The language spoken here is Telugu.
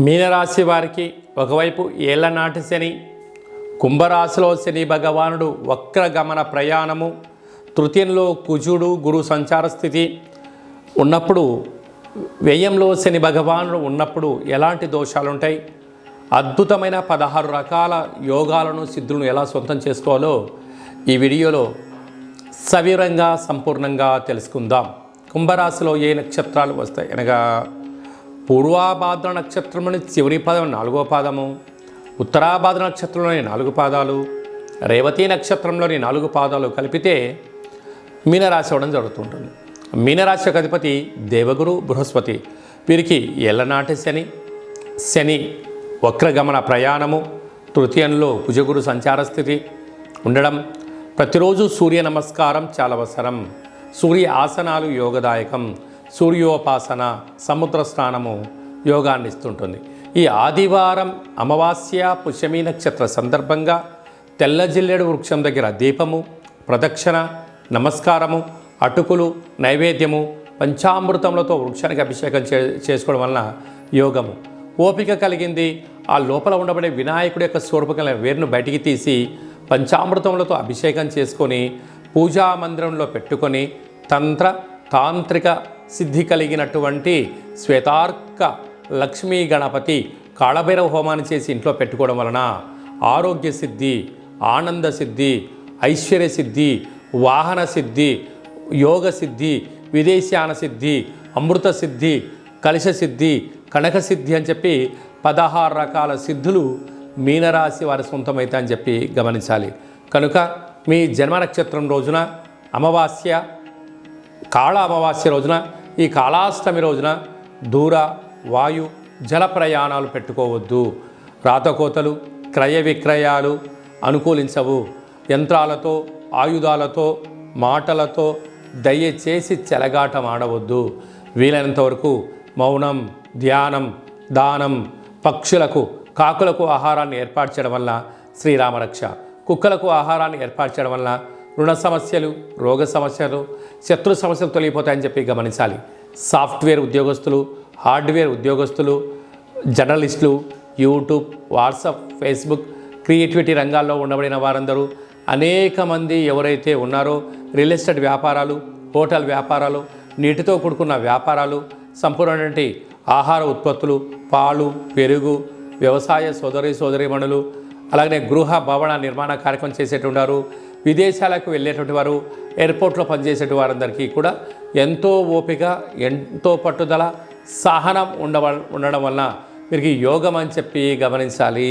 మీనరాశి వారికి ఒకవైపు ఏళ్ళనాటి శని కుంభరాశిలో శని భగవానుడు వక్రగమన ప్రయాణము తృతీయంలో కుజుడు గురు సంచార స్థితి. ఉన్నప్పుడు వ్యయంలో శని భగవానుడు ఉన్నప్పుడు ఎలాంటి దోషాలు ఉంటాయి అద్భుతమైన పదహారు రకాల యోగాలను సిద్ధులను ఎలా సొంతం చేసుకోవాలో ఈ వీడియోలో సవివరంగా సంపూర్ణంగా తెలుసుకుందాం. కుంభరాశిలో ఏ నక్షత్రాలు వస్తాయి? అనగా పూర్వాభాద్ర నక్షత్రంలోని చివరి పాదం నాలుగో పాదము ఉత్తరాభాద్ర నక్షత్రంలోని నాలుగు పాదాలు రేవతి నక్షత్రంలోని నాలుగు పాదాలు కలిపితే మీనరాశి అవ్వడం జరుగుతుంటుంది. మీనరాశి యొక్క అధిపతి దేవగురు బృహస్పతి. వీరికి ఎల్లనాటి శని శని వక్రగమన ప్రయాణము తృతీయంలో కుజగురు సంచార స్థితి ఉండడం ప్రతిరోజు సూర్య నమస్కారం చాలా అవసరం. సూర్య ఆసనాలు యోగదాయకం. సూర్యోపాసన సముద్ర స్నానము యోగాన్ని ఇస్తుంటుంది ఈ ఆదివారం అమావాస్య పుష్యమి నక్షత్ర సందర్భంగా తెల్ల జిల్లెడు వృక్షం దగ్గర దీపము ప్రదక్షిణ నమస్కారము అటుకులు నైవేద్యము పంచామృతములతో వృక్షానికి అభిషేకం చే చేసుకోవడం వలన యోగము. ఓపిక కలిగింది ఆ లోపల ఉండబడే వినాయకుడి యొక్క స్వరూపకల వేరును బయటికి తీసి పంచామృతములతో అభిషేకం చేసుకొని పూజా మందిరంలో పెట్టుకొని తంత్ర తాంత్రిక సిద్ధి కలిగినటువంటి శ్వేతార్క లక్ష్మీ గణపతి కాళభైరవ హోమాన్ని చేసి ఇంట్లో పెట్టుకోవడం వలన ఆరోగ్య సిద్ధి ఆనంద సిద్ధి ఐశ్వర్య సిద్ధి వాహన సిద్ధి యోగ సిద్ధి విదేశాన సిద్ధి అమృత సిద్ధి కలశ సిద్ధి కనక సిద్ధి అని చెప్పి పదహారు రకాల సిద్ధులు మీనరాశి వారి సొంతమైతే అని చెప్పి గమనించాలి. కనుక మీ జన్మ నక్షత్రం రోజున అమావాస్య కాళ అమావాస్య రోజున ఈ కాళాష్టమి రోజున దూర వాయు జల ప్రయాణాలు పెట్టుకోవద్దు. రాతకోతలు క్రయ విక్రయాలు అనుకూలించవు. యంత్రాలతో ఆయుధాలతో మాటలతో దయచేసి చెలగాటం ఆడవద్దు. వీలైనంత వరకు మౌనం ధ్యానం దానం పక్షులకు కాకులకు ఆహారాన్ని ఏర్పాటు చేయడం వల్ల శ్రీరామరక్ష కుక్కలకు ఆహారాన్ని ఏర్పాటు చేయడం వల్ల రుణ సమస్యలు రోగ సమస్యలు శత్రు సమస్యలు తొలగిపోతాయని చెప్పి గమనించాలి. సాఫ్ట్వేర్ ఉద్యోగస్తులు హార్డ్వేర్ ఉద్యోగస్తులు జర్నలిస్టులు యూట్యూబ్ వాట్సాప్ ఫేస్బుక్ క్రియేటివిటీ రంగాల్లో ఉండబడిన వారందరూ అనేక మంది ఎవరైతే ఉన్నారో రియల్ ఎస్టేట్ వ్యాపారాలు హోటల్ వ్యాపారాలు నీటితో కూడుకున్న వ్యాపారాలు సంపూర్ణమైనటువంటి ఆహార ఉత్పత్తులు పాలు పెరుగు వ్యవసాయ సోదరి సోదరీమణులు అలాగనే గృహ భవన నిర్మాణ కార్యక్రమం చేసేటువంటి విదేశాలకు వెళ్ళేటువంటి వారు ఎయిర్పోర్ట్లో పనిచేసేటువంటి వారందరికీ కూడా ఎంతో ఓపిక ఎంతో పట్టుదల సహనం ఉండవ ఉండడం వలన వీరికి యోగం అని చెప్పి గమనించాలి.